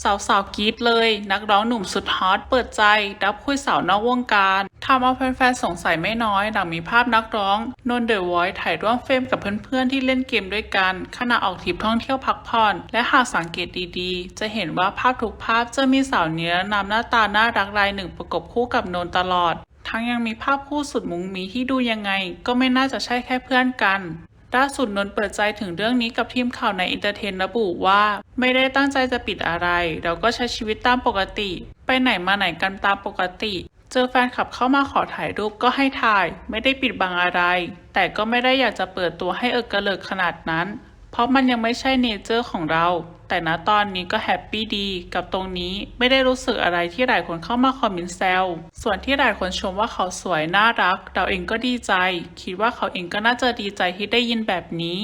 สาวๆกรีดเลย นักร้องหนุ่มสุดฮอตเปิดใจ รับคุยสาวนอกวงการทำเอาแฟนๆสงสัยไม่น้อย หลังมีภาพนักร้องนนเดอะวอยถ่ายร่วมเฟรมกับเพื่อนๆที่เล่นเกมด้วยกัน ขณะออกทริปท่องเที่ยวพักผ่อน และหากสังเกตดีๆ จะเห็นว่าภาพทุกภาพจะมีสาวเนื้อนำหน้าตาน่ารักรายหนึ่งประกบคู่กับนนตลอด ทั้งยังมีภาพคู่สุดมุ้งมีที่ดูยังไง ก็ไม่น่าจะใช่แค่เพื่อนกัน ล่าสุดนนท์เปิดใจถึงเรื่องนี้กับทีมข่าวในอินเตอร์เทนระบุว่า ไม่ได้ตั้งใจจะปิดอะไร เราก็ใช้ชีวิตตามปกติ ไปไหนมาไหนกันตามปกติ เจอแฟนคลับเข้ามาขอถ่ายรูปก็ให้ถ่าย ไม่ได้ปิดบังอะไร แต่ก็ไม่ได้อยากจะเปิดตัวให้เอิกกระเลิกขนาดนั้น เพราะมันยังไม่ใช่เนเจอร์ของเรา แต่ณตอนนี้ก็แฮปปี้ดีกับตรงนี้ไม่ได้รู้สึกอะไรที่หลายคนเข้ามาคอมเมนต์แซวส่วนที่หลายคนชมว่าเขาสวยน่ารัก เราเองก็ดีใจ คิดว่าเขาเองก็น่าจะดีใจที่ได้ยินแบบนี้